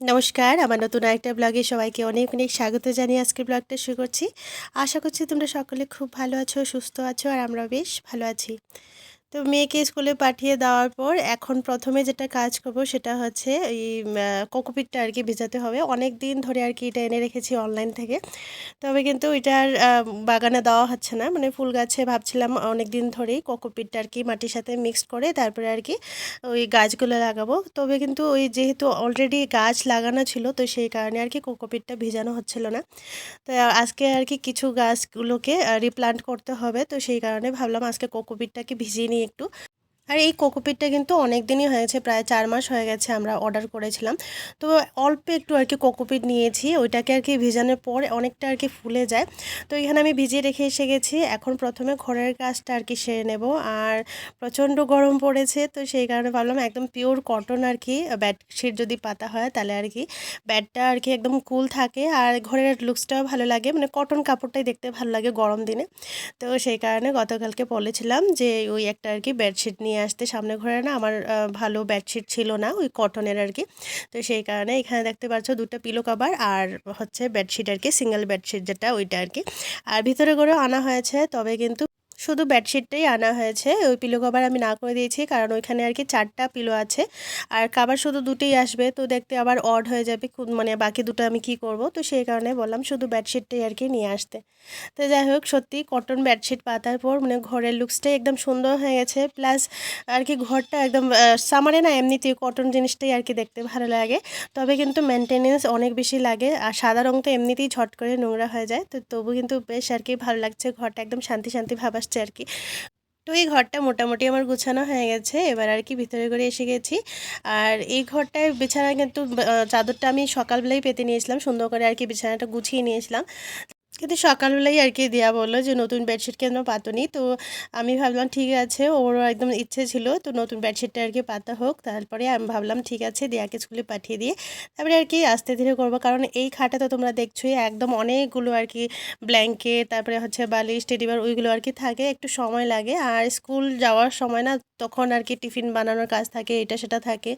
নমস্কার, আমার নতুন আরেকটা ব্লগে সবাইকে অনেক অনেক স্বাগত জানিয়ে আজকের ব্লগটা শুরু করছি। আশা করছি তোমরা সকলে খুব ভালো আছো, সুস্থ আছো, আর আমরা বেশ ভালো আছি। তো মেয়েকে স্কুলে পাঠিয়ে দেওয়ার পর এখন প্রথমে যেটা কাজ করব সেটা হচ্ছে এই কোকোপিটটা আর কি ভেজাতে হবে। অনেক দিন ধরে আর কি এটা এনে রেখেছি অনলাইন থেকে। তবে কিন্তু এটার বাগানে দেওয়া হচ্ছে না। মানে ফুল গাছে ভাবছিলাম অনেক দিন ধরেই কোকোপিটটা আর কি মাটির সাথে মিক্সড করে তারপরে আর কি ওই গাছগুলো লাগাবো। তবে কিন্তু ওই যেহেতু অলরেডি গাছ লাগানো ছিল, তো সেই কারণে আর কি কোকোপিটটা ভেজানো হচ্ছিল না। তো আজকে আর কি কিছু গাছগুলোকে রিপ্লান্ট করতে হবে। তো সেই কারণে ভাবলাম আজকে কোকোপিটটাকে ভিজিয়ে নিই একটু আর এই কোকোপিটটা কিন্তু অনেক দিনই হয়েছে, প্রায় চার মাস হয়ে গেছে আমরা অর্ডার করেছিলাম। তো অল্প একটু আর কি কোকোপিট নিয়েছি, ওইটাকে আর কি ভিজানোর পর অনেকটা আর কি ফুলে যায়। তো এখানে আমি ভিজিয়ে রেখে এসে গেছি, এখন প্রথমে ঘরের কাজটা আর কি সেরে নেব। আর প্রচণ্ড গরম পড়েছে, তো সেই কারণে ভাবলাম একদম পিওর কটন আর কি বেডশিট যদি পাতা হয় তাহলে আর কি ব্যাডটা আর কি একদম কুল থাকে। আর ঘরের লুকসটাও ভালো লাগে মানে কটন কাপড়টাই দেখতে ভালো লাগে গরম দিনে। তো সেই কারণে গতকালকে বলেছিলাম যে ওই একটা আর কি বেডশিট নিয়ে নিয়ে আসতে। সামনে ঘরে না আমার ভালো বেডশিট ছিল না, ওই কটনের আর কি। তো সেই কারণে এখানে দেখতে পাচ্ছ দুটো পিলো কাবার আর হচ্ছে বেডশিট আর কি সিঙ্গেল বেডশিট যেটা, ওইটা আর কি। আর ভিতরে করেও আনা হয়েছে, তবে কিন্তু শুধু বেডশিটটাই আনা হয়েছে। ওই পিলো কভার আমি না করে দিয়েছি, কারণ ওইখানে আর কি চারটা পিলো আছে। আর কাবার শুধু দুটোই আসবে, তো দেখতে আবার অড হয়ে যাবে মানে বাকি দুটো আমি কি করব? তো সেই কারণে বললাম শুধু বেডশিটটাই আর কি নিয়ে আসতে। তো যাই হোক, সত্যি কটন বেডশিট পাতার পর মানে ঘরের লুকসটাই একদম সুন্দর হয়ে গেছে। প্লাস আর কি ঘরটা একদম সামারে না এমনিতেই কটন জিনিসটাই আর কি দেখতে ভালো লাগে। তবে কিন্তু মেনটেনেন্স অনেক বেশি লাগে, আর সাদা রং তো এমনিতেই ঝট করে নোংরা হয়ে যায়। তো তবু কিন্তু বেশ আর কি ভালো লাগছে ঘরটা একদম শান্তি শান্তি ভাব আসছে। আর কি। তো এই ঘরটা মোটামুটি আমার গুছানো হয়ে গেছে, এবার আর কি ভিতরে করে এসে গেছি। আর এই ঘরটায় বিছানা কিন্তু চাদরটা আমি সকালবেলাই পেতে নিয়েছিলাম, সুন্দর করে আর কি বিছানাটা গুছিয়ে নিয়েছিলাম। কিন্তু সকালবেলাই আর কি দেওয়া বলল যে, নতুন বেডশিট কেন পাতনি? তো আমি ভাবলাম, ঠিক আছে, ওরও একদম ইচ্ছে ছিল, তো নতুন বেডশিটটা আর কি পাতা হোক। তারপরে আমি ভাবলাম, ঠিক আছে, দেয়াকে স্কুলে পাঠিয়ে দিয়ে তারপরে আর কি আস্তে ধীরে করব। কারণ এই খাটে তো তোমরা দেখছোই, একদম অনেকগুলো আর কি ব্ল্যাঙ্কেট তারপরে হচ্ছে বালিশ টেডিবার ওইগুলো আর কি থাকে, একটু সময় লাগে। আর স্কুল যাওয়ার সময় না, তখন আর কি টিফিন বানানোর কাজ থাকে, এটা সেটা থাকে,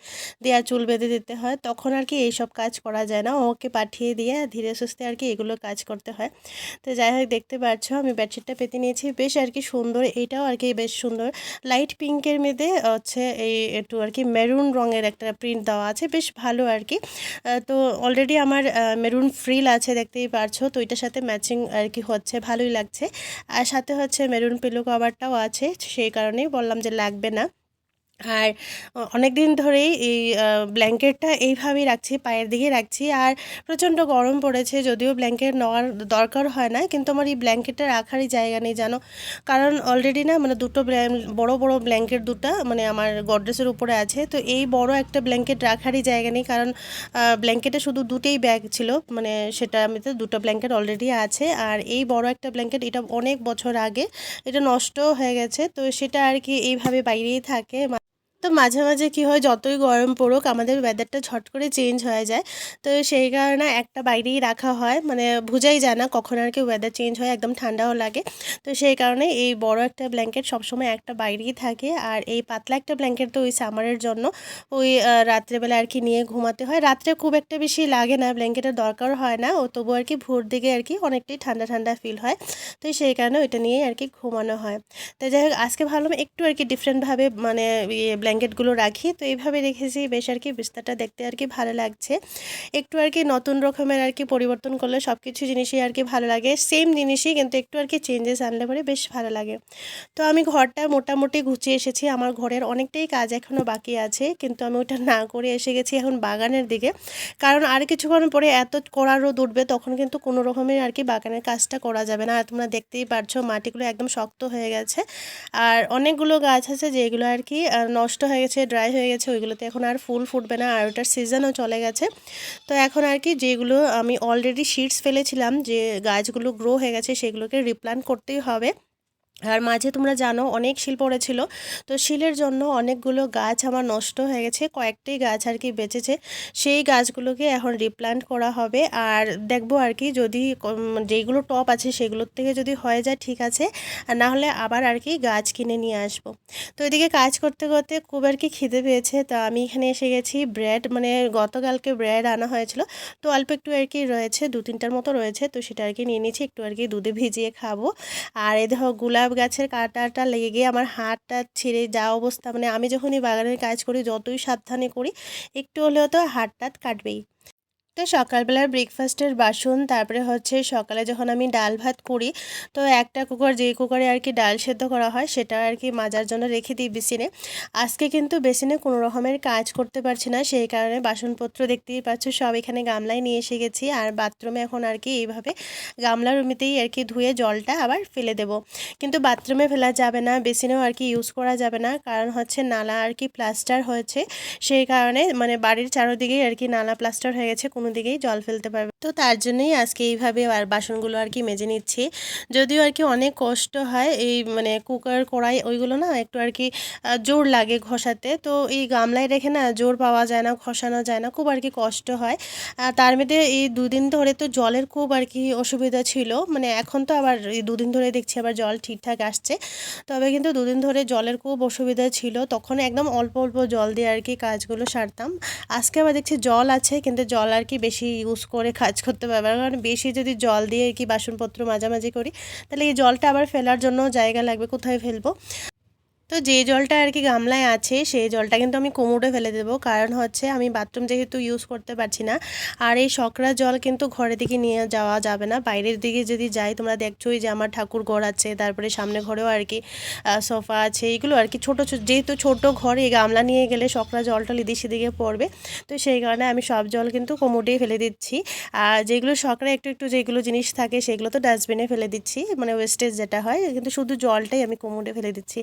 দেয়া চুল বেঁধে দিতে হয়। তখন আর কি এইসব কাজ করা যায় না। ওকে পাঠিয়ে দিয়ে ধীরে সুস্থে আর কি এগুলো কাজ করতে হয়। তো যাই হোক দেখতে পাচ্ছ আমি বেডশিটটা পেতে নিয়েছি। বেশ আর কি সুন্দর এইটাও আর কি বেশ সুন্দর। লাইট পিঙ্কের মেয়েদে হচ্ছে এই একটু আর কি মেরুন রঙের একটা প্রিন্ট দেওয়া আছে, বেশ ভালো আর কি। তো অলরেডি আমার মেরুন ফ্রিল আছে, দেখতেই পারছ। তো এটার সাথে ম্যাচিং আর কি হচ্ছে, ভালোই লাগছে। আর সাথে হচ্ছে মেরুন পিলো কভারটাও আছে, সেই কারণেই বললাম যে লাগবে না। আর অনেক দিন ধরেই এই ব্ল্যাঙ্কেটটা এইভাবেই রাখছি, পায়ের দিকে রাখছি। আর প্রচণ্ড গরম পড়েছে, যদিও ব্ল্যাঙ্কেট নেওয়ার দরকার হয় না, কিন্তু আমার এই ব্ল্যাঙ্কেটটা রাখারই জায়গা নেই, জানো? কারণ অলরেডি না মানে দুটো বড় বড় ব্ল্যাঙ্কেট দুটো মানে আমার গডরেজের উপরে আছে। তো এই বড় একটা ব্ল্যাঙ্কেট রাখারই জায়গা নেই, কারণ ব্ল্যাঙ্কেটে শুধু দুটোই ব্যাগ ছিল মানে সেটা আমি তো দুটো ব্ল্যাঙ্কেট অলরেডি আছে। আর এই বড় একটা ব্ল্যাঙ্কেট, এটা অনেক বছর আগে, এটা নষ্ট হয়ে গেছে, তো সেটা আর কি এইভাবে বাইরেই থাকে তো মাঝে মাঝে কি হয়, যতই গরম পড়ুক, আমাদের ওয়েদারটা ঝট করে চেঞ্জ হয়ে যায়। তো সেই কারণে একটা বাইরেই রাখা হয়। মানে বুঝাই যায় না কখন আর কি ওয়েদার চেঞ্জ হয়, একদম ঠান্ডাও লাগে। তো সেই কারণে এই বড় একটা ব্ল্যাঙ্কেট সবসময় একটা বাইরেই থাকে। আর এই পাতলা একটা ব্ল্যাঙ্কেট তো ওই সামারের জন্য ওই রাত্রেবেলা আর কি নিয়ে ঘুমাতে হয়। রাত্রে খুব একটা বেশি লাগে না ব্ল্যাঙ্কেটের দরকার হয় না। ও তবু আর কি ভোর দিকে আর কি অনেকটাই ঠান্ডা ঠান্ডা ফিল হয়। তো সেই কারণে ওইটা নিয়েই আর কি ঘুমানো হয়। তো যাই হোক, আজকে ভাবলাম একটু আর কি ডিফারেন্টভাবে মানে ব্ল্যাঙ্কেটগুলো রাখি। তো এইভাবে রেখেছি বেশ আর কি বিস্তারটা দেখতে আর কি ভালো লাগছে। একটু আর কি নতুন রকমের আর কি পরিবর্তন করলে সব কিছু জিনিসই আর কি ভালো লাগে। সেম জিনিসই কিন্তু একটু আর কি চেঞ্জেস আনলে পরে বেশ ভালো লাগে। তো আমি ঘরটা মোটামুটি গুছিয়ে এসেছি। আমার ঘরের অনেকটাই কাজ এখনও বাকি আছে। কিন্তু আমি ওটা না করে এসে গেছি এখন বাগানের দিকে। কারণ আর কিছুক্ষণ পরে এত কড়া রোদ উঠবে তখন কিন্তু কোনো রকমের আর কি বাগানের কাজটা করা যাবে না। আর তোমরা দেখতেই পারছ মাটিগুলো একদম শক্ত হয়ে গেছে। আর অনেকগুলো গাছ আছে যেগুলো আর কি নষ্ট নষ্ট হয়ে গেছে ড্রাই হয়ে গেছে, ওইগুলোতে এখন আর ফুল ফুটবে না আর ওটার সিজনও চলে গেছে। তো এখন আর কি যেগুলো আমি অলরেডি শিটস ফেলেছিলাম, যে গাছগুলো গ্রো হয়ে গেছে সেগুলোকে রিপ্লান্ট করতেই হবে। আর মাঝে তোমরা জানো অনেক শিল পড়েছিল, তো শিলের জন্য অনেকগুলো গাছ আমার নষ্ট হয়ে গেছে, কয়েকটি গাছ আর কি বেঁচেছে, সেই গাছগুলোকে এখন রিপ্লান্ট করা হবে। আর দেখব আর কি যদি যেইগুলো টপ আছে সেগুলোর থেকে যদি হয়ে যায় ঠিক আছে, আর না হলে আবার আর কি গাছ কিনে নিয়ে আসব। তো এদিকে কাজ করতে করতে খুব আর কি খিদে পেয়েছে, তো আমি এখানে এসে গেছি ব্রেড মানে গতকালকে ব্রেড আনা হয়েছিল, তো অল্প একটু আর কি রয়েছে, দু তিনটার মতো রয়েছে, তো সেটা আর কি নিয়ে নিয়েছি, একটু আর কি দুধে ভিজিয়ে খাব। আর এই দেখো গোলাপ গাছের কাঁটাটা লেগে আমার হাতটা ছিঁড়ে যাওয়া অবস্থা। মানে আমি যখনই বাগানের কাজ করি, যতই সাবধানে করি, একটু হলেও তো হাত কাটবেই। তো সকালবেলার ব্রেকফাস্টের বাসন, তারপরে হচ্ছে সকালে যখন আমি ডাল ভাত করি, তো একটা কুকার, যেই কুকারে আর কি ডাল সেদ্ধ করা হয়, সেটা আর কি মাজার জন্য রেখে দিই বেসিনে। আজকে কিন্তু বেসিনে কোনো রকমের কাজ করতে পারছি না, সেই কারণে বাসনপত্র দেখতেই পাচ্ছ, সব এখানে গামলায় নিয়ে এসে গেছি। আর বাথরুমে এখন আর কি এইভাবে গামলার রুমিতেই আর কি ধুয়ে জলটা আবার ফেলে দেব। কিন্তু বাথরুমে ফেলা যাবে না, বেসিনেও আর কি ইউজ করা যাবে না, কারণ হচ্ছে নালা আর কি প্লাস্টার হয়েছে। সেই কারণে মানে বাড়ির চারোদিকেই আর কি নালা প্লাস্টার হয়ে গেছে, কোনো দিকেই জল ফেলতে পারবে। তো তার জন্যই আজকে এইভাবে আর বাসনগুলো আর কি মেজে নিচ্ছি। যদিও আর কি অনেক কষ্ট হয় এই মানে কুকার, কড়াই ওইগুলো না একটু আর কি জোর লাগে ঘষাতে। তো এই গামলায় রেখে না জোর পাওয়া যায় না, ঘষানো যায় না, খুব আর কি কষ্ট হয়। তার মধ্যে এই দুদিন ধরে তো জলের খুব আর কি অসুবিধা ছিল। মানে এখন তো আবার এই দুদিন ধরে দেখছি আবার জল ঠিকঠাক আসছে। তবে কিন্তু দুদিন ধরে জলের খুব অসুবিধা ছিল। তখন একদম অল্প অল্প জল দিয়ে আর কি কাজগুলো সারতাম। আজকে আবার দেখছি জল আছে, কিন্তু জল আর কি বেশি ইউজ করে কাজ করতে পারবে কারণ বেশি যদি জল দিয়ে কি বাসনপত্র মাঝামাঝি করি, তাহলে এই জলটা আবার ফেলার জন্য জায়গা লাগবে, কোথায় ফেলব? তো যে জলটা আর কি গামলায় আছে, সেই জলটা কিন্তু আমি কোমরে ফেলে দেবো। কারণ হচ্ছে আমি বাথরুম যেহেতু ইউজ করতে পারছি না, আর এই সকরা জল কিন্তু ঘরের দিকে নিয়ে যাওয়া যাবে না। বাইরের দিকে যদি যাই, তোমরা দেখছোই যে আমার ঠাকুর ঘর আছে, তারপরে সামনে ঘরেও আর কি সোফা আছে এইগুলো আর কি ছোটো ছোটো যেহেতু ছোটো ঘরে গামলা নিয়ে গেলে সকরা জলটা লিদি সেদিকে পড়বে। তো সেই কারণে আমি সব জল কিন্তু কোমোটেই ফেলে দিচ্ছি। আর যেগুলো সকরা একটু একটু যেগুলো জিনিস থাকে, সেগুলো তো ডাস্টবিনে ফেলে দিচ্ছি মানে ওয়েস্টেজ যেটা হয়, কিন্তু শুধু জলটাই আমি কোমোটে ফেলে দিচ্ছি।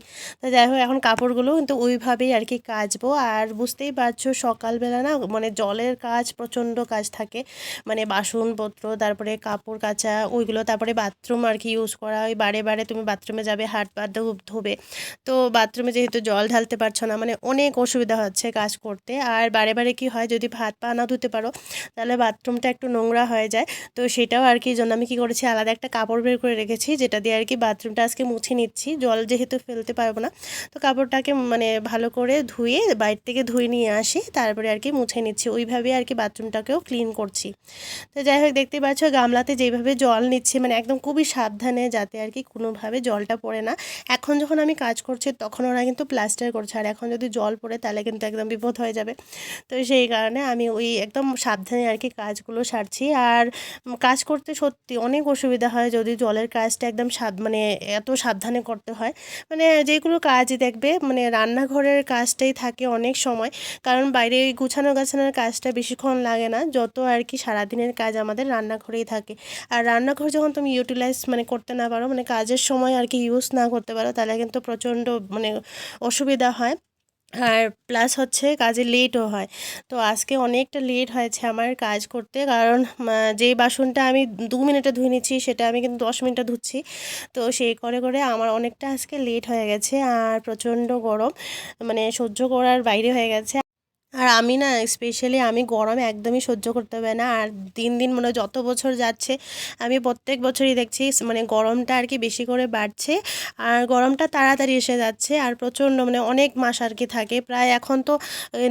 যাই হোক, এখন কাপড়গুলো কিন্তু ওইভাবেই আর কি কাচবো। আর বুঝতেই পারছ, সকালবেলা না মানে জলের কাজ, প্রচণ্ড কাজ থাকে। মানে বাসনপত্র, তারপরে কাপড় কাচা, ওইগুলো, তারপরে বাথরুম আর কি ইউজ করা। ওই বারে বারে তুমি বাথরুমে যাবে, হাত পা ধো- ধোবে। তো বাথরুমে যেহেতু জল ঢালতে পারছ না মানে অনেক অসুবিধা হচ্ছে কাজ করতে। আর বারে বারে কি হয়, যদি ভাত পা না ধুতে পারো, তাহলে বাথরুমটা একটু নোংরা হয়ে যায়। তো সেটাও আর কি জন্য আমি কি করেছি, আলাদা একটা কাপড় বের করে রেখেছি, যেটা দিয়ে আর কি বাথরুমটা আজকে মুছে নিচ্ছি। জল যেহেতু ফেলতে পারব না তো কাপড়টাকে মানে ভালো করে ধুয়ে বাইরে থেকে ধুয়ে নিয়ে আসি, তারপরে আর কি মুছে নিচ্ছি। ওইভাবে আর কি বাথরুমটাকেও ক্লিন করছি। তো যাই হোক দেখতে পাচ্ছ গামলাতে যেভাবে জল নিচ্ছি মানে একদম খুবই সাবধানে যাতে আর কি কোনোভাবে জলটা পড়ে না। এখন যখন আমি কাজ করছি, তখন ওরা কিন্তু প্লাস্টার করছে। আর এখন যদি জল পড়ে, তাহলে কিন্তু একদম বিপদ হয়ে যাবে। তো সেই কারণে আমি ওই একদম সাবধানে আর কি কাজগুলো সারছি। আর কাজ করতে সত্যি অনেক অসুবিধা হয় যদি জলের কাজটা একদম সাব মানে এত সাবধানে করতে হয়। মানে যেগুলো কাজই দেখবে মানে রান্নাঘরের কাজটাই থাকে অনেক সময়। কারণ বাইরে গুছানো গাছানোর কাজটা বেশিক্ষণ লাগে না, যত আর কি সারাদিনের কাজ আমাদের রান্নাঘরেই থাকে। আর রান্নাঘর যখন তুমি ইউটিলাইজ মানে করতে না পারো মানে কাজের সময় আর কি ইউজ না করতে পারো, তাহলে কিন্তু প্রচণ্ড মানে অসুবিধা হয়। আর প্লাস হচ্ছে কাজে লেটও হয়। তো আজকে অনেকটা লেট হয়েছে আমার কাজ করতে। কারণ যেই বাসনটা আমি দু মিনিটে ধুয়ে নিচ্ছি, সেটা আমি কিন্তু দশ মিনিটে ধুচ্ছি। তো সেই করে করে আমার অনেকটা আজকে লেট হয়ে গেছে আর প্রচণ্ড গরম। মানে সহ্য করার বাইরে হয়ে গেছে। আর আমি না স্পেশালি আমি গরম একদমই সহ্য করতে পারি না। আর দিন দিন মানে যত বছর যাচ্ছে, আমি প্রত্যেক বছরই দেখছি মানে গরমটা আর কি বেশি করে বাড়ছে। আর গরমটা তাড়াতাড়ি এসে যাচ্ছে আর প্রচণ্ড মানে অনেক মাস আর কি থাকে। প্রায় এখন তো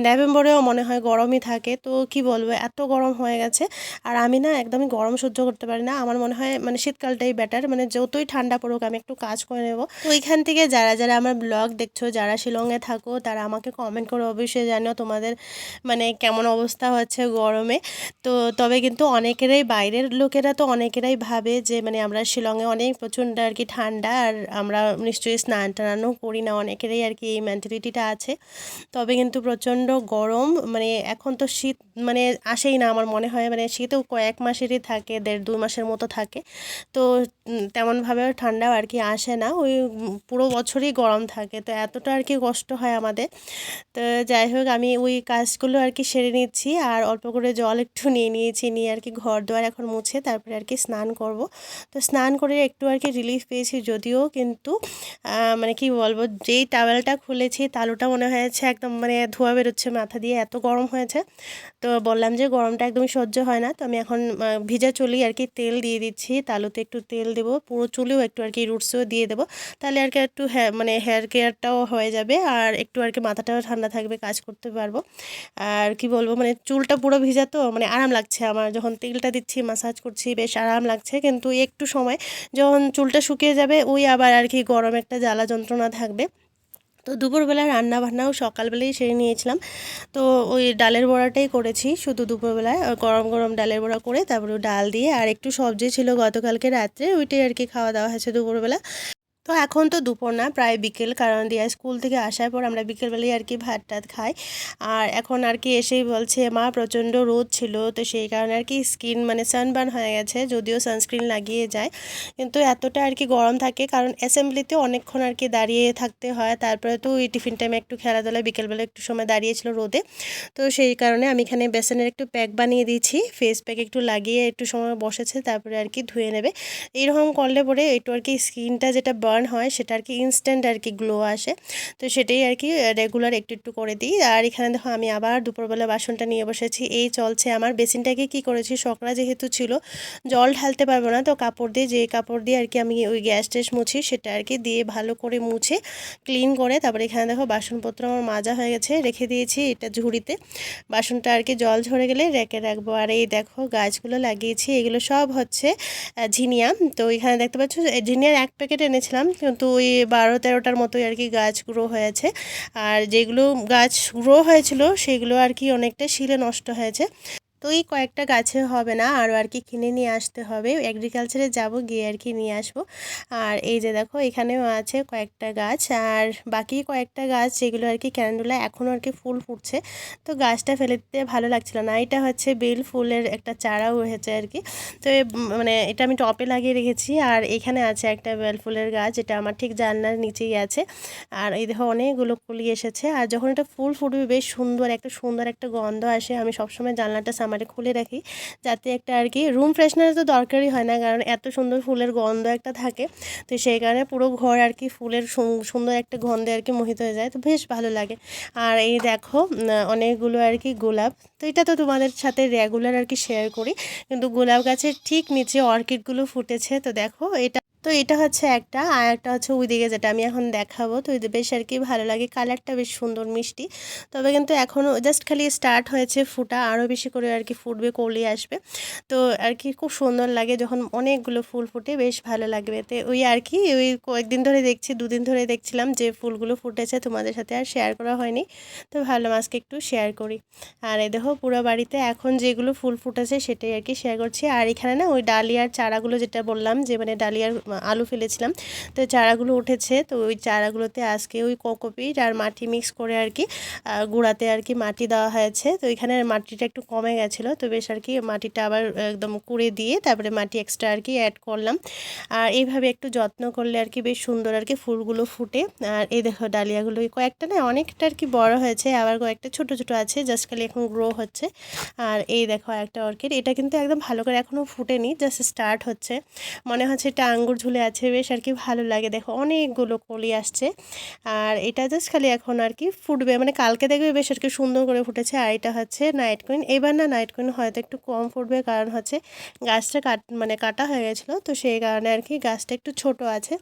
নভেম্বরেও মনে হয় গরমই থাকে। তো কি বলব, এত গরম হয়ে গেছে। আর আমি না একদমই গরম সহ্য করতে পারি না। আমার মনে হয় মানে শীতকালটাই বেটার মানে যতই ঠান্ডা পড়ুক, আমি একটু কাজ করে নেব। তো ওইখান থেকে যারা যারা আমার ব্লগ দেখছ, যারা শিলংয়ে থাকো, তারা আমাকে কমেন্ট করে অবশ্যই জানিও তোমাদের মানে কেমন অবস্থা হচ্ছে গরমে। তো তবে কিন্তু অনেকেরাই বাইরের লোকেরা তো অনেকেরাই ভাবে যে মানে আমরা শিলংয়ে অনেক প্রচণ্ড আর কি ঠান্ডা, আর আমরা নিশ্চয়ই স্নান টানানো করি না। অনেকেরই আর কি এই মেন্টালিটিটা আছে। তবে কিন্তু প্রচণ্ড গরম মানে এখন তো শীত মানে আসেই না আমার মনে হয়। মানে শীতও কয়েক মাসেরই থাকে, দেড় দুই মাসের মতো থাকে। তো তেমনভাবে ঠান্ডাও আর কি আসে না। ওই পুরো বছরই গরম থাকে। তো এতটা আর কি কষ্ট হয় আমাদের। তো যাই হোক, আমি ওই ওই কাজগুলো আর কি সেরে নিচ্ছি আর অল্প করে জল একটু নিয়ে নিয়েছি, নিয়ে আর কি ঘর দোয়ার এখন মুছে, তারপরে আর কি স্নান করব। তো স্নান করে একটু আর কি রিলিফ পেয়েছি যদিও কিন্তু মানে কি বলব, যেই টাওয়েলটা খুলেছি তালুটা মনে হয়েছে একদম মানে ধোয়া বেরোচ্ছে মাথা দিয়ে, এত গরম হয়েছে। তো বললাম যে গরমটা একদম সহ্য হয় না, তো আমি এখন ভিজা চুলি আর কি তেল দিয়ে দিচ্ছি, তালুতে একটু তেল দেবো, পুরো চুলেও একটু আর কি রুটসও দিয়ে দেবো, তাহলে আর কি একটু হ্যাঁ মানে হেয়ার কেয়ারটাও হয়ে যাবে আর একটু আর কি মাথাটাও ঠান্ডা থাকবে, কাজ করতে পারব। আর কি বলব মানে চুলটা পুরো ভিজা তো মানে আরাম লাগছে আমার। যখন তেলটা দিচ্ছি মাসাজ করছি, বেশ আরাম লাগছে। কিন্তু একটু সময় যখন চুলটা শুকিয়ে যাবে, ওই আবার আর কি গরম একটা জ্বালা যন্ত্রণা থাকবে। তো দুপুরবেলা রান্না বান্নাও সকালবেলাই সেরে নিয়েছিলাম। তো ওই ডালের বড়াটাই করেছি, শুধু দুপুরবেলায়। গরম গরম ডালের বড়া করে তারপরে ডাল দিয়ে, আর একটু সবজি ছিল গতকালকে রাত্রে, ওইটাই আর কি খাওয়া দাওয়া হয়েছে দুপুরবেলা। তো এখন তো দুপুর না, প্রায় বিকেল। কারণ দিয়া স্কুল থেকে আসার পর আমরা বিকেলবেলায় আর কি ভাত টাত খাই। আর এখন আর কি এসেই বলছে, মা, প্রচণ্ড রোদ ছিল। তো সেই কারণে আর কি স্কিন মানে সানবার্ন হয়ে গেছে, যদিও সানস্ক্রিন লাগিয়ে যায়। কিন্তু এতটা আর কি গরম থাকে, কারণ অ্যাসেম্বলিতে অনেকক্ষণ আর কি দাঁড়িয়ে থাকতে হয়। তারপরে তো ওই টিফিন টাইমে একটু খেলাধুলা, বিকেলবেলা একটু সময় দাঁড়িয়েছিল রোদে। তো সেই কারণে আমি এখানে বেসনের একটু প্যাক বানিয়ে দিয়েছি। ফেস প্যাক একটু লাগিয়ে একটু সময় বসেছে, তারপরে আর কি ধুয়ে নেবে। এইরকম করলে পরে একটু আর কি স্কিনটা যেটা বার্ন হয়, সেটা আর কি ইনস্ট্যান্ট আর কি গ্লো আসে। তো সেটাই আর কি রেগুলার একটু একটু করে দিই। আর এখানে দেখো, আমি আবার দুপুরবেলা বাসনটা নিয়ে বসেছি। এই চলছে আমার বেসিনটাকে কি করেছি সকরা যেহেতু ছিল, জল ঢালতে পারব না, তো কাপড় দিয়ে, যে কাপড় দিয়ে আর কি আমি ওই গ্যাস ট্যাস মুছি, সেটা আর কি দিয়ে ভালো করে মুছে ক্লিন করে, তারপরে এখানে দেখো, বাসনপত্র আমার মাজা হয়ে গেছে, রেখে দিয়েছি এটা ঝুড়িতে। বাসনটা আর কি জল ঝরে গেলে রেখে রাখব। আর এই দেখো, গাছগুলো লাগিয়েছি, এগুলো সব হচ্ছে ঝিনিয়া। তো এখানে দেখতে পাচ্ছ, ঝিনিয়ার এক প্যাকেট এনেছিলাম কিন্তু ওই বারো তেরোটার মতোই আর কি গাছ গ্রো হয়েছে। আর যেগুলো গাছ গ্রো হয়েছিল, সেগুলো আর কি অনেকটা শিলে নষ্ট হয়েছে। তো এই কয়েকটা গাছে হবে না, আরও আর কি কিনে নিয়ে আসতে হবে। এগ্রিকালচারে যাব, গিয়ে আর কি নিয়ে আসব। আর এই যে দেখো, এখানেও আছে কয়েকটা গাছ। আর বাকি কয়েকটা গাছ যেগুলো আর কি ক্যান্ডুলা এখনও আর কি ফুল ফুটছে, তো গাছটা ফেলে দিতে ভালো লাগছিল না। এটা হচ্ছে বেল ফুলের একটা চারাও হয়েছে আর কি। তো মানে এটা আমি টপে লাগিয়ে রেখেছি। আর এখানে আছে একটা বেল ফুলের গাছ, যেটা আমার ঠিক জানলার নিচেই আছে। আর এই দেখো, অনেকগুলো কুলি এসেছে। আর যখন এটা ফুল ফুটবে, বেশ সুন্দর, একটা সুন্দর একটা গন্ধ আসে। আমি সবসময় জানলাটা সামারে খুলে রাখি, যাতে একটা আর কি রুম ফ্রেশনার তো দরকারই হয় না, কারণ এত সুন্দর ফুলের গন্ধ একটা থাকে। তো সেই কারণে পুরো ঘর আর কি ফুলের সুন্দর একটা গন্ধে আর কি মোহিত হয়ে যায়, তো বেশ ভালো লাগে। আর এই দেখো অনেকগুলো আর কি গোলাপ, তো এটা তো তোমাদের সাথে রেগুলার আর কি শেয়ার করি। কিন্তু গোলাপ গাছের ঠিক নিচে অর্কিডগুলো ফুটেছে, তো দেখো এটা তো এটা হচ্ছে একটা। আর একটা হচ্ছে ওইদিকে যেটা আমি এখন দেখাবো। তো বেশ আর কি ভালো লাগে। কালারটা বেশ সুন্দর, মিষ্টি। তবে কিন্তু এখনও জাস্ট খালি স্টার্ট হয়েছে ফুটা। আরও বেশি করে আর কি ফুটবে, কলি আসবে। তো আর কি খুব সুন্দর লাগে যখন অনেকগুলো ফুল ফুটে, বেশ ভালো লাগবে। তো ওই আর কি ওই কয়েকদিন ধরে দেখছি, দুদিন ধরে দেখছিলাম যে ফুলগুলো ফুটেছে, তোমাদের সাথে আর শেয়ার করা হয়নি। তো ভালো আজকে একটু শেয়ার করি। আর এ দেখো পুরো বাড়িতে এখন যেগুলো ফুল ফুটেছে, সেটাই আর কি শেয়ার করছি। আর এখানে না ওই ডালিয়ার চারাগুলো যেটা বললাম, যে মানে ডালিয়ার আলু ফেলেছিলাম। তো চারাগুলো উঠেছে। তো ওই চারাগুলোতে আজকে ওই কোকোপিট আর মাটি মিক্স করে আর কি গুঁড়াতে আর কি মাটি দেওয়া হয়েছে। তো এখানে মাটিটা একটু কমে গেছিল। তো বেশ আর কি মাটিটা আবার একদম কুড়ে দিয়ে তারপরে মাটি এক্সট্রা আর কি অ্যাড করলাম। আর এইভাবে একটু যত্ন করলে আর কি বেশ সুন্দর আর কি ফুলগুলো ফুটে। আর এই দেখো ডালিয়াগুলো কয়েকটা না অনেকটা আর কি বড় হয়েছে, আবার কয়েকটা ছোট ছোট আছে জাস্ট খালি এখন গ্রো হচ্ছে। আর এই দেখো একটা অর্কিড এটা কিন্তু একদম ভালো করে এখনও ফুটেনি জাস্ট স্টার্ট হচ্ছে। মনে হচ্ছে এটা আঙ্গুর ঝুলে আছে, বেশ আর কি ভালো লাগে। দেখো, অনেকগুলো কলি আসছে। আর এটা জাস্ট খালি এখন আর কি ফুটবে মানে কালকে দেখবে বেশ আর কি সুন্দর করে ফুটেছে। আর এটা হচ্ছে নাইট কুইন এবার না নাইট কুইন হয়তো একটু কম ফুটবে কারণ হচ্ছে গাছটা কাট মানে কাটা হয়ে গেছিল। তো সেই কারণে আর কি গাছটা একটু ছোট আছে।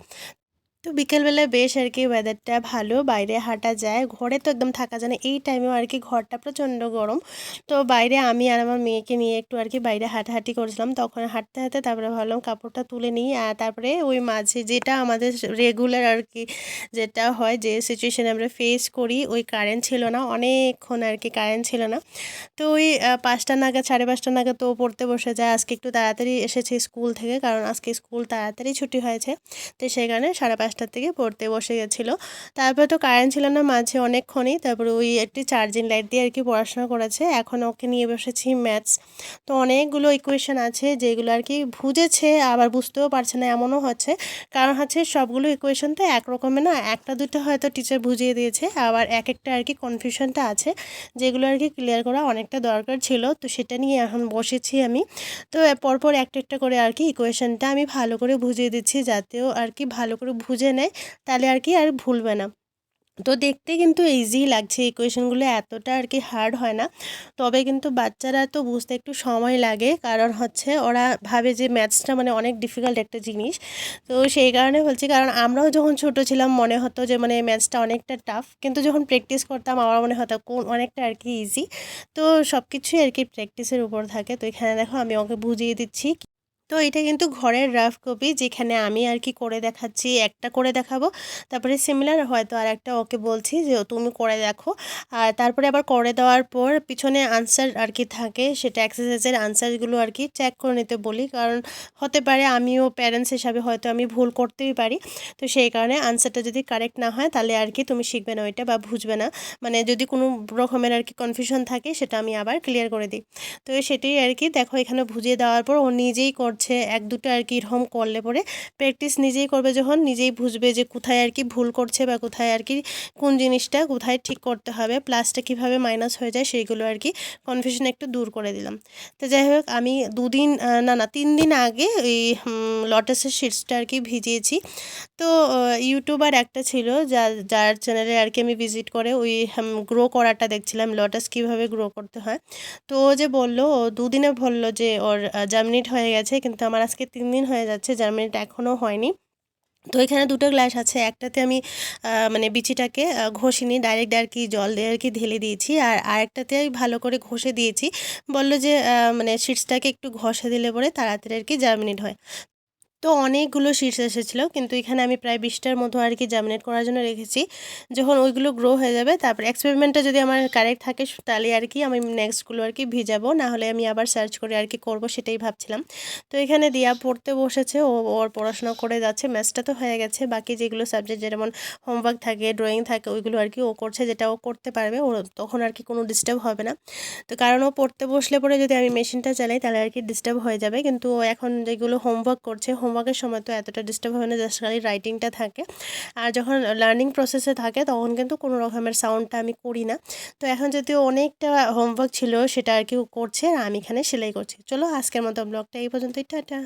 তো বিকেলবেলায় বেশ আর কি ওয়েদারটা ভালো, বাইরে হাঁটা যায়। ঘরে তো একদম থাকা যায় না। এই টাইমেও আর কি ঘরটা প্রচণ্ড গরম। তো বাইরে আমি আর আমার মেয়েকে নিয়ে একটু আর কি বাইরে হাঁটাহাঁটি করছিলাম। তখন হাঁটতে হাঁটতে তারপরে ভাবলাম কাপড়টা তুলে নিই। আর তারপরে ওই মাঝে যেটা আমাদের রেগুলার আর কি যেটা হয়, যে সিচুয়েশানে আমরা ফেস করি, ওই কারেন্ট ছিল না। অনেকক্ষণ আর কি কারেন্ট ছিল না। তো ওই পাঁচটা নাগাদ, সাড়ে পাঁচটা নাগাদ তো পড়তে বসে যায়। আজকে একটু তাড়াতাড়ি এসেছে স্কুল থেকে, কারণ আজকে স্কুল তাড়াতাড়ি ছুটি হয়েছে। তো সেই কারণে সাড়ে পাঁচ পাঁচটার থেকে পড়তে বসে গেছিল। তারপরে তো কারেন্ট ছিল না মাঝে অনেকক্ষণই। তারপরে ওই একটি চার্জিং লাইট দিয়ে আর কি পড়াশোনা করেছে। এখন ওকে নিয়ে বসেছি ম্যাথস তো অনেকগুলো ইকুয়েশন আছে যেগুলো আর কি বুঝেছে, আবার বুঝতেও পারছে না, এমনও হচ্ছে। কারণ হচ্ছে সবগুলো ইকুয়েশন তো একরকমের না, একটা দুটো হয়তো টিচার বুঝিয়ে দিয়েছে, আবার এক একটা আর কি কনফিউশনটা আছে। যেগুলো আর কি ক্লিয়ার করা অনেকটা দরকার ছিল, তো সেটা নিয়ে এখন বসেছি আমি। তো পরপর একটা একটা করে আর কি ইকুয়েশনটা আমি ভালো করে বুঝিয়ে দিচ্ছি, যাতেও আর কি ভালো করে বুঝে নেয়, তাহলে আর কি আর ভুলবে না। তো দেখতে কিন্তু ইজি লাগছে এই কোয়েশনগুলো এতটা আর কি হার্ড হয় না। তবে কিন্তু বাচ্চারা তো বুঝতে একটু সময় লাগে, কারণ হচ্ছে ওরা ভাবে যে ম্যাথসটা মানে অনেক ডিফিকাল্ট একটা জিনিস। তো সেই কারণে বলছি, কারণ আমরাও যখন ছোট ছিলাম, মনে হতো যে মানে ম্যাথসটা অনেকটা টাফ কিন্তু যখন প্র্যাকটিস করতাম, আমার মনে হতো কোন অনেকটা আর কি ইজি তো সব কিছুই আর কি প্র্যাকটিসের উপর থাকে। তো এখানে দেখো আমি ওকে বুঝিয়ে দিচ্ছি তো এটা কিন্তু ঘরের রাফ কপি যেখানে আমি আর কি করে দেখাচ্ছি, একটা করে দেখাবো। তারপরে সিমিলার হয়তো আর একটা ওকে বলছি যে তুমি করে দেখো। আর তারপরে আবার করে দেওয়ার পর পিছনে আনসার আর কি থাকে, সেটা এক্সারসাইজের আনসারগুলো আর কি চেক করে নিতে বলি। কারণ হতে পারে আমিও প্যারেন্টস হিসাবে হয়তো আমি ভুল করতেই পারি। তো সেই কারণে আনসারটা যদি কারেক্ট না হয়, তাহলে আর কি তুমি শিখবে না ওইটা বা বুঝবে না। মানে যদি কোনো রকমের আর কি কনফিউশন থাকে, সেটা আমি আবার ক্লিয়ার করে দিই। তো সেটাই আর কি, দেখো এখানে বুঝিয়ে দেওয়ার পর ও নিজেই করছে। হচ্ছে এক দুটো আর কি এরকম করলে পরে প্র্যাকটিস নিজেই করবে যখন নিজেই বুঝবে যে কোথায় আর কি ভুল করছে বা কোথায় আর কি কোন জিনিসটা কোথায় ঠিক করতে হবে প্লাসটা কীভাবে মাইনাস হয়ে যায় সেইগুলো আর কি কনফিউশন একটু দূর করে দিলাম। তো যাই হোক, আমি দুদিন না না, তিন দিন আগে ওই লটাসের শিটসটা আর কি ভিজিয়েছি। তো ইউটিউবার একটা ছিল যা, যার চ্যানেলে আর কি আমি ভিজিট করে ওই গ্রো করাটা দেখছিলাম লটাস কীভাবে গ্রো করতে হয়। তো ও যে বলল দুদিনে বলল যে ওর জার্মিনেট হয়ে গেছে, কিন্তু আমার আজকে তিন দিন হয়ে যাচ্ছে জার্মিনিটা এখনও হয়নি। তো এখানে দুটো গ্লাস আছে, একটাতে আমি মানে বিচিটাকে ঘষিনি ডাইরেক্ট আর কি জল দিয়ে আর কি ঢেলে দিয়েছি। আর আরেকটাতে ভালো করে ঘষে দিয়েছি, বলল যে মানে সিটসটাকে একটু ঘষে দিলে পরে তাড়াতাড়ি আর কি জার্মিনেট হয়। তো অনেকগুলো শীর্ষ এসেছিল, কিন্তু এখানে আমি প্রায় বিশটার মতো আর কি জামিনেট করার জন্য রেখেছি। যখন ওইগুলো গ্রো হয়ে যাবে, তারপর এক্সপেরিমেন্টটা যদি আমার কারেক্ট থাকে, তাহলে আর কি আমি নেক্সটগুলো আর কি ভিজাবো না হলে আমি আবার সার্চ করে আর কি করব, সেটাই ভাবছিলাম। তো এখানে দিয়া পড়তে বসেছে, ও, ওর পড়াশোনা করে যাচ্ছে ম্যাথসটা তো হয়ে গেছে, বাকি যেগুলো সাবজেক্ট যেমন হোমওয়ার্ক থাকে ড্রয়িং থাকে, ওইগুলো আর কি ও করছে, যেটা ও করতে পারবে ও তখন আর কি কোনো ডিস্টার্ব হবে না। তো কারণ ও পড়তে বসলে পরে যদি আমি মেশিনটা চালাই, তাহলে আর কি ডিস্টার্ব হয়ে যাবে, কিন্তু ও এখন যেগুলো হোমওয়ার্ক করছে হোম হোমওয়ার্কের সময় তো এতটা ডিস্টার্ব হবে না জাস্ট খালি রাইটিংটা থাকে। আর যখন লার্নিং প্রসেসে থাকে, তখন কিন্তু কোনো রকমের সাউন্ডটা আমি করি না। তো এখন যদিও অনেকটা হোমওয়ার্ক ছিল, সেটা আর কি করছে আর আমি এখানে সেলাই করছি। চলো আজকের মতো ব্লগটা এই পর্যন্তই, টাটা।